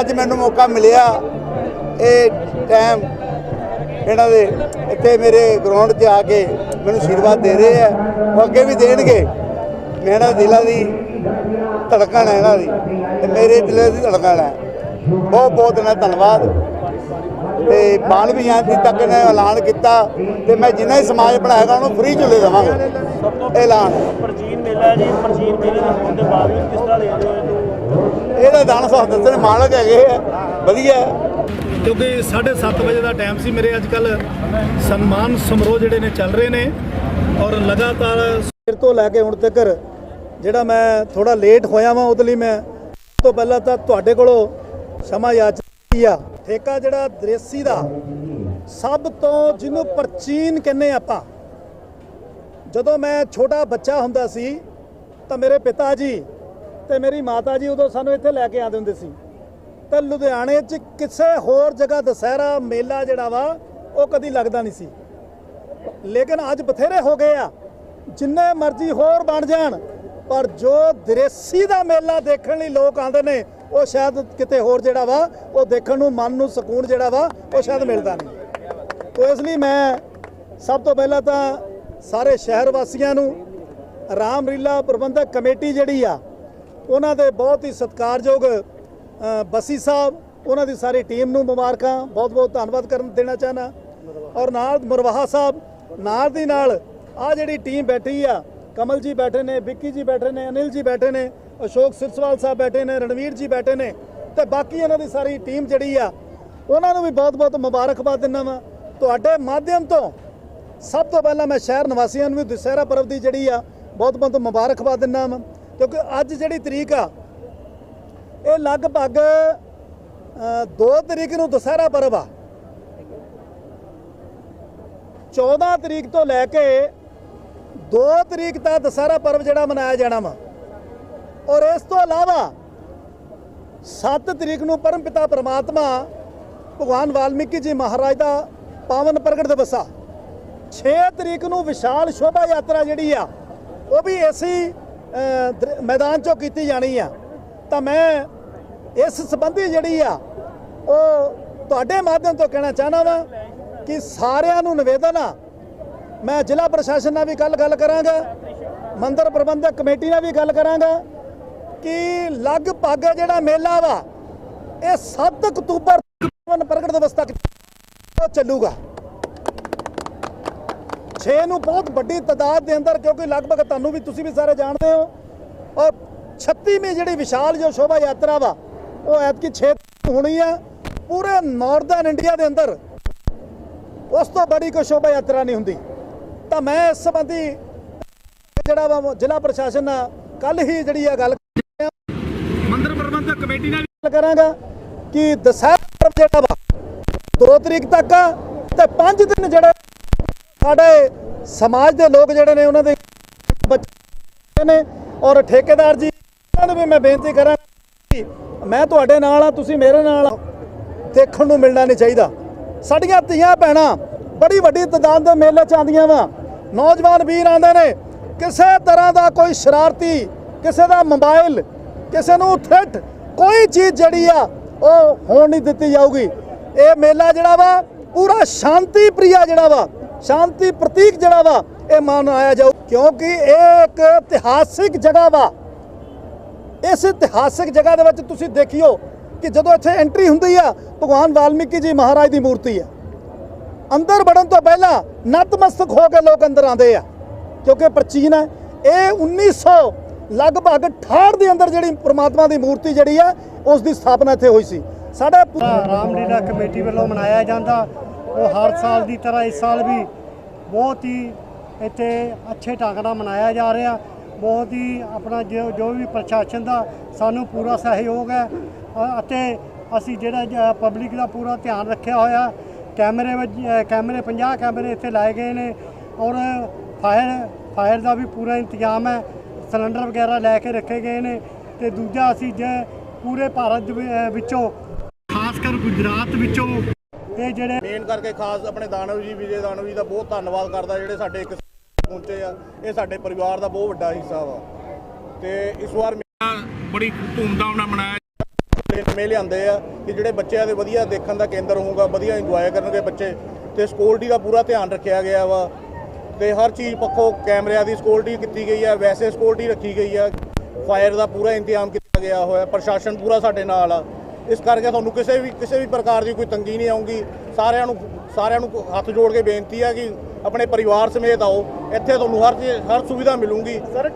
ਅੱਜ ਮੈਨੂੰ ਮੌਕਾ ਮਿਲਿਆ। ਇਹ ਟਾਈਮ ਇਹਨਾਂ ਦੇ ਇੱਥੇ ਮੇਰੇ ਗਰਾਊਂਡ 'ਚ ਆ ਕੇ ਮੈਨੂੰ ਆਸ਼ੀਰਵਾਦ ਦੇ ਰਹੇ ਆ। ਉਹ ਅੱਗੇ ਵੀ ਦੇਣਗੇ। ਮੇਰਾ ਦਿਲਾਂ ਦੀ ਧੜਕਣ ਹੈ ਇਹਨਾਂ ਦੀ ਤੇ ਮੇਰੇ ਦਿਲ ਦੀ ਧੜਕਣ ਹੈ ਬਹੁਤ ਬਹੁਤ ਇਹਨਾਂ ਧੰਨਵਾਦ। ਤੇ ਬਾਲ ਵੀ ਜਯੰਤੀ ਤੱਕ ਨੇ ਐਲਾਨ ਕੀਤਾ ਤੇ ਮੈਂ ਜਿੰਨਾ ਹੀ ਸਮਾਜ ਬਣਾਏਗਾ ਉਹਨੂੰ ਫ੍ਰੀ ਝੁੱਲੇ ਦੇਵਾਂਗਾ। ਐਲਾਨ। ਪ੍ਰਾਚੀਨ ਮੇਲਾ ਜੀ ਪ੍ਰਾਚੀਨ ਮੇਲੇ ਦੇ ਹੋਣ ਦੇ ਬਾਵਜੂਦ ਕਿਸ ਤਰ੍ਹਾਂ ਦੇਖਦੇ ਹੋ ਇਹਦਾ ਦਾਨ ਸਾਹਿਬ ਦੱਸਣ ਮਾਲਕ ਹੈਗੇ ਆ ਵਧੀਆ। ਕਿਉਂਕਿ 7:30 ਵਜੇ ਦਾ ਟਾਈਮ ਸੀ ਮੇਰੇ ਅੱਜ ਕੱਲ ਸਨਮਾਨ ਸਮਾਰੋਹ ਜਿਹੜੇ ਨੇ ਚੱਲ ਰਹੇ ਨੇ ਔਰ ਲਗਾਤਾਰ ਸਵੇਰ ਤੋਂ ਲੈ ਕੇ ਹੁਣ ਤੱਕ ਜਿਹੜਾ ਮੈਂ ਥੋੜਾ ਲੇਟ ਹੋਇਆ ਵਾਂ ਉਹਦੇ ਲਈ ਮੈਂ ਸਭ ਤੋਂ ਪਹਿਲਾਂ ਤਾਂ ਤੁਹਾਡੇ ਕੋਲੋਂ ਸਮਾਂ ਯਾਚੀ ਆ। ਠੇਕਾ ਜਿਹੜਾ ਦ੍ਰੇਸੀ ਦਾ ਸਭ ਤੋਂ ਜਿਹਨੂੰ ਪ੍ਰਾਚੀਨ ਕਹਿੰਦੇ ਆਪਾਂ। ਜਦੋਂ ਮੈਂ ਛੋਟਾ ਬੱਚਾ ਹੁੰਦਾ ਸੀ ਤਾਂ ਮੇਰੇ ਪਿਤਾ ਜੀ ਤੇ ਮੇਰੀ ਮਾਤਾ ਜੀ ਉਦੋਂ ਸਾਨੂੰ ਇੱਥੇ ਲੈ ਕੇ ਆਉਂਦੇ ਹੁੰਦੇ ਸੀ। ਤਾਂ ਲੁਧਿਆਣੇ 'ਚ ਕਿਸੇ ਹੋਰ ਜਗ੍ਹਾ ਦੁਸਹਿਰਾ ਮੇਲਾ ਜਿਹੜਾ ਵਾ, ਉਹ ਕਦੀ ਲੱਗਦਾ ਨਹੀਂ ਸੀ। ਲੇਕਿਨ ਅੱਜ ਬਥੇਰੇ ਹੋ ਗਏ ਆ। ਜਿੰਨੇ ਮਰਜ਼ੀ ਹੋਰ ਬਣ ਜਾਣ, ਪਰ ਜੋ ਦ੍ਰੇਸੀ ਦਾ ਮੇਲਾ ਦੇਖਣ ਲਈ ਲੋਕ ਆਉਂਦੇ ਨੇ, ਉਹ ਸ਼ਾਇਦ ਕਿਤੇ ਹੋਰ ਜਿਹੜਾ ਵਾ, ਉਹ ਦੇਖਣ ਨੂੰ ਮਨ ਨੂੰ ਸਕੂਨ ਜਿਹੜਾ ਵਾ, ਉਹ ਸ਼ਾਇਦ ਮਿਲਦਾ ਨਹੀਂ। ਤੋ ਇਸ ਲਈ ਮੈਂ ਸਭ ਤੋਂ ਪਹਿਲਾਂ ਤਾਂ ਸਾਰੇ ਸ਼ਹਿਰ ਵਾਸੀਆਂ ਨੂੰ ਰਾਮਲੀਲਾ ਪ੍ਰਬੰਧਕ ਕਮੇਟੀ ਜਿਹੜੀ ਆ ਉਹਨਾਂ ਦੇ ਬਹੁਤ ਹੀ ਸਤਿਕਾਰਯੋਗ ਅ, ਬੱਸੀ ਸਾਹਿਬ ਉਹਨਾਂ ਦੀ ਸਾਰੀ ਟੀਮ ਨੂੰ ਮੁਬਾਰਕਾਂ ਬਹੁਤ ਬਹੁਤ ਧੰਨਵਾਦ ਕਰਨ ਦੇਣਾ ਚਾਹਨਾ ਔਰ ਨਾਲ ਮੁਰਵਾਹਾ ਸਾਹਿਬ ਨਾਲ ਦੀ ਨਾਲ ਆ ਜਿਹੜੀ ਟੀਮ ਬੈਠੀ ਆ ਕਮਲ ਜੀ ਬੈਠੇ ਨੇ ਵਿੱਕੀ ਜੀ ਬੈਠੇ ਨੇ ਅਨਿਲ ਜੀ ਬੈਠੇ ਨੇ ਅਸ਼ੋਕ ਸਿਰਸਵਾਲ ਸਾਹਿਬ ਬੈਠੇ ਨੇ ਰਣਵੀਰ ਜੀ ਬੈਠੇ ਨੇ ਤੇ ਬਾਕੀ ਉਹਨਾਂ ਦੀ ਸਾਰੀ ਟੀਮ ਜਿਹੜੀ ਆ ਉਹਨਾਂ ਨੂੰ ਵੀ ਬਹੁਤ ਬਹੁਤ ਮੁਬਾਰਕਬਾਦ ਦਿੰਦਾ ਵਾਂ। ਤੁਹਾਡੇ ਮਾਧਿਅਮ ਤੋਂ ਸਭ ਤੋਂ ਪਹਿਲਾਂ ਮੈਂ ਸ਼ਹਿਰ ਨਿਵਾਸੀਆਂ ਨੂੰ ਵੀ ਦੁਸਹਿਰਾ ਪਰਬ ਦੀ ਜਿਹੜੀ ਆ ਬਹੁਤ ਬਹੁਤ ਮੁਬਾਰਕਬਾਦ ਦਿੰਦਾ ਵਾਂ। ਕਿਉਂਕਿ ਅੱਜ ਜਿਹੜੀ ਤਰੀਕ ਆ, ਇਹ ਲਗਭਗ 2 ਤਰੀਕ ਨੂੰ ਦੁਸਹਿਰਾ ਪਰਬ ਆ। 14 ਤਰੀਕ ਤੋਂ ਲੈ ਕੇ 2 ਤਰੀਕ ਤੱਕ ਦੁਸਹਿਰਾ ਪਰਬ ਜਿਹੜਾ ਮਨਾਇਆ ਜਾਣਾ ਵਾ। ਔਰ ਇਸ ਤੋਂ ਇਲਾਵਾ 7 ਤਰੀਕ ਨੂੰ ਪਰਮ ਪਿਤਾ ਪ੍ਰਮਾਤਮਾ ਭਗਵਾਨ ਵਾਲਮੀਕੀ ਜੀ ਮਹਾਰਾਜ ਦਾ ਪਾਵਨ ਪ੍ਰਗਟ ਦਿਵਸ ਆ। 6 ਤਰੀਕ ਨੂੰ ਵਿਸ਼ਾਲ ਸ਼ੋਭਾ ਯਾਤਰਾ ਜਿਹੜੀ ਆ, ਉਹ ਵੀ ਐਸੀ ਮੈਦਾਨ ਚੋਂ ਕੀਤੀ ਜਾਣੀ ਆ। ਤਾਂ ਮੈਂ ਇਸ ਸੰਬੰਧੀ ਜਿਹੜੀ ਆ, ਉਹ ਤੁਹਾਡੇ ਮਾਧਿਅਮ ਤੋਂ ਕਹਿਣਾ ਚਾਹਨਾ ਵਾਂ ਕਿ ਸਾਰਿਆਂ ਨੂੰ ਨਿਵੇਦਨ ਆ, ਮੈਂ ਜ਼ਿਲ੍ਹਾ ਪ੍ਰਸ਼ਾਸਨ ਨਾਲ ਵੀ ਕੱਲ ਗੱਲ ਕਰਾਂਗਾ, ਮੰਦਰ ਪ੍ਰਬੰਧਕ ਕਮੇਟੀ ਨਾਲ ਵੀ ਗੱਲ ਕਰਾਂਗਾ ਕਿ ਲਗਭਗ ਜਿਹੜਾ ਮੇਲਾ ਵਾ, ਇਹ 7 ਅਕਤੂਬਰ ਪ੍ਰਗਟ ਦਿਵਸ ਤੱਕ ਉਹ ਚੱਲੂਗਾ। 6 ਨੂੰ ਬਹੁਤ ਵੱਡੀ ਤਾਦਾਦ ਦੇ ਅੰਦਰ ਕਿਉਂਕਿ ਲਗਭਗ ਤੁਹਾਨੂੰ ਵੀ ਤੁਸੀਂ ਵੀ ਸਾਰੇ ਜਾਣਦੇ ਹੋ। ਔਰ 36ਵੀਂ ਜਿਹੜੀ ਵਿਸ਼ਾਲ ਜੋ ਸ਼ੋਭਾ ਯਾਤਰਾ ਵਾ ਉਹ ਐਤਕੀ 6 ਹੋਣੀ ਆ। ਪੂਰੇ ਨਾਰਥਰਨ ਇੰਡੀਆ ਦੇ ਅੰਦਰ ਉਸ ਤੋਂ ਬੜੀ ਕੋਈ ਸ਼ੋਭਾ ਯਾਤਰਾ ਨਹੀਂ ਹੁੰਦੀ। ਤਾਂ ਮੈਂ ਇਸ ਸੰਬੰਧੀ ਜਿਹੜਾ ਵਾ ਜ਼ਿਲ੍ਹਾ ਪ੍ਰਸ਼ਾਸਨ ਨਾਲ ਕੱਲ ਹੀ ਜਿਹੜੀ ਆ ਗੱਲ ਮੰਦਿਰ ਪ੍ਰਬੰਧਕ ਕਮੇਟੀ ਨਾਲ ਗੱਲ ਕਰਾਂਗਾ ਕਿ ਦਸਹਿਰਾ ਜਿਹੜਾ ਵਾ 2 ਤਰੀਕ ਤੱਕ ਤੇ 5 ਦਿਨ ਜਿਹੜੇ ਸਾਡੇ ਸਮਾਜ ਦੇ ਲੋਕ ਜਿਹੜੇ ਨੇ ਉਹਨਾਂ ਦੇ ਬੱਚੇ ਨੇ ਔਰ ਠੇਕੇਦਾਰ ਜੀ, ਉਹਨਾਂ ਨੂੰ ਵੀ ਮੈਂ ਬੇਨਤੀ ਕਰਾਂ ਮੈਂ ਤੁਹਾਡੇ ਨਾਲ ਆ ਤੁਸੀਂ ਮੇਰੇ ਨਾਲ ਦੇਖਣ ਨੂੰ ਮਿਲਣਾ ਨਹੀਂ ਚਾਹੀਦਾ। ਸਾਡੀਆਂ ਧੀਆਂ ਭੈਣਾਂ ਬੜੀ ਵੱਡੀ ਤਦਾਦ ਦੇ ਮੇਲੇ ਚ ਆਉਂਦੀਆਂ ਵਾ। ਨੌਜਵਾਨ ਵੀਰ ਆਉਂਦੇ ਨੇ, ਕਿਸੇ ਤਰ੍ਹਾਂ ਦਾ ਕੋਈ ਸ਼ਰਾਰਤੀ, ਕਿਸੇ ਦਾ ਮੋਬਾਈਲ, ਕਿਸੇ ਨੂੰ ਥ੍ਰੈਟ, ਕੋਈ ਚੀਜ਼ ਜਿਹੜੀ ਆ, ਉਹ ਹੋਣ ਨਹੀਂ ਦਿੱਤੀ ਜਾਊਗੀ। ਇਹ ਮੇਲਾ ਜਿਹੜਾ ਵਾ, ਪੂਰਾ ਸ਼ਾਂਤੀ ਪ੍ਰਿਆ ਜਿਹੜਾ ਵਾ ਸ਼ਾਂਤੀ ਪ੍ਰਤੀਕ ਜਿਹੜਾ ਵਾ, ਇਹ ਮਨਾਇਆ ਜਾਊ। ਕਿਉਂਕਿ ਇਹ ਇੱਕ ਇਤਿਹਾਸਿਕ ਜਗ੍ਹਾ ਵਾ। ਇਸ ਇਤਿਹਾਸਿਕ ਜਗ੍ਹਾ ਦੇ ਵਿੱਚ ਤੁਸੀਂ ਦੇਖਿਓ ਕਿ ਜਦੋਂ ਇੱਥੇ ਐਂਟਰੀ ਹੁੰਦੀ ਆ, ਭਗਵਾਨ ਵਾਲਮੀਕੀ ਜੀ ਮਹਾਰਾਜ ਦੀ ਮੂਰਤੀ ਆ। ਅੰਦਰ ਵੜਨ ਤੋਂ ਪਹਿਲਾਂ ਨਤਮਸਤਕ ਹੋ ਕੇ ਲੋਕ ਅੰਦਰ ਆਉਂਦੇ ਆ। ਕਿਉਂਕਿ ਪ੍ਰਾਚੀਨ ਹੈ ਇਹ 1900 ਲਗਭਗ 68 ਦੇ ਅੰਦਰ ਜਿਹੜੀ ਪ੍ਰਮਾਤਮਾ ਦੀ ਮੂਰਤੀ ਜਿਹੜੀ ਆ, ਉਸ ਦੀ ਸਥਾਪਨਾ ਇੱਥੇ ਹੋਈ ਸੀ। ਸਾਡੇ ਪੂ- ਰਾਮਲੀਲਾ ਕਮੇਟੀ ਵੱਲੋਂ ਮਨਾਇਆ ਜਾਂਦਾ। ਉਹ ਹਰ ਸਾਲ ਦੀ ਤਰ੍ਹਾਂ ਇਸ ਸਾਲ ਵੀ ਬਹੁਤ ਹੀ ਇੱਥੇ ਅੱਛੇ ਢੰਗ ਨਾਲ ਮਨਾਇਆ ਜਾ ਰਿਹਾ। ਬਹੁਤ ਹੀ ਆਪਣਾ ਜੋ ਜੋ ਵੀ ਪ੍ਰਸ਼ਾਸਨ ਦਾ ਸਾਨੂੰ ਪੂਰਾ ਸਹਿਯੋਗ ਹੈ। ਅਤੇ ਅਸੀਂ ਜਿਹੜਾ ਪਬਲਿਕ ਦਾ ਪੂਰਾ ਧਿਆਨ ਰੱਖਿਆ ਹੋਇਆ। ਕੈਮਰੇ ਵਿੱਚ ਕੈਮਰੇ 50 ਕੈਮਰੇ ਇੱਥੇ ਲਾਏ ਗਏ ਨੇ ਔਰ ਫਾਇਰ ਫਾਇਰ ਦਾ ਵੀ ਪੂਰਾ ਇੰਤਜ਼ਾਮ ਹੈ। ਸਿਲੰਡਰ ਵਗੈਰਾ ਲੈ ਕੇ ਰੱਖੇ ਗਏ ਨੇ ਤੇ ਦੂਜਾ ਅਸੀਂ ਜੇ ਪੂਰੇ ਭਾਰਤ ਵਿੱਚੋਂ, ਖਾਸ ਕਰ ਗੁਜਰਾਤ ਵਿੱਚੋਂ ਇਹ ਜਿਹੜੇ ਮੇਨ ਕਰਕੇ ਖਾਸ ਆਪਣੇ ਦਾਨਵ ਜੀ ਵਿਜੇ ਦਾਨਵ ਜੀ ਦਾ ਬਹੁਤ ਧੰਨਵਾਦ ਕਰਦਾ ਜਿਹੜੇ ਸਾਡੇ ਇੱਕ ਪਹੁੰਚੇ ਆ ਇਹ ਸਾਡੇ ਪਰਿਵਾਰ ਦਾ ਬਹੁਤ ਵੱਡਾ ਹਿੱਸਾ ਵਾ। ਤੇ ਇਸ ਵਾਰ ਮੇਲਾ ਬੜੀ ਧੂਮਧਾਮ ਨਾਲ ਮਨਾਇਆ ਨਵੇਂ ਲਿਆਂਦੇ ਆ ਕਿ ਜਿਹੜੇ ਬੱਚਿਆਂ ਦੇ ਵਧੀਆ ਦੇਖਣ ਦਾ ਕੇਂਦਰ ਹੋਊਗਾ ਵਧੀਆ ਇੰਜੋਏ ਕਰਨਗੇ ਬੱਚੇ। ਤੇ ਸਿਕਿਉਰਿਟੀ ਦਾ ਪੂਰਾ ਧਿਆਨ ਰੱਖਿਆ ਗਿਆ ਵਾ। ਤੇ ਹਰ ਚੀਜ਼ ਪੱਖੋਂ ਕੈਮਰਿਆਂ ਦੀ ਸਿਕਿਉਰਿਟੀ ਕੀਤੀ ਗਈ ਹੈ ਵੈਸੇ ਸਿਕਿਉਰਿਟੀ ਰੱਖੀ ਗਈ ਹੈ ਫਾਇਰ ਦਾ ਪੂਰਾ ਇੰਤਜ਼ਾਮ ਕੀਤਾ ਗਿਆ ਹੋਇਆ ਪ੍ਰਸ਼ਾਸਨ ਪੂਰਾ ਸਾਡੇ ਨਾਲ ਆ। ਇਸ ਕਰਕੇ ਤੁਹਾਨੂੰ ਕਿਸੇ ਵੀ ਕਿਸੇ ਵੀ ਪ੍ਰਕਾਰ ਦੀ ਕੋਈ ਤੰਗੀ ਨਹੀਂ ਆਉਂਗੀ ਸਾਰਿਆਂ ਨੂੰ ਸਾਰਿਆਂ ਨੂੰ ਹੱਥ ਜੋੜ ਕੇ ਬੇਨਤੀ ਹੈ ਕਿ ਆਪਣੇ ਪਰਿਵਾਰ ਸਮੇਤ ਆਓ। ਇੱਥੇ ਤੁਹਾਨੂੰ ਹਰ ਚੀਜ਼ ਹਰ ਸੁਵਿਧਾ ਮਿਲੂਗੀ। ਸਰ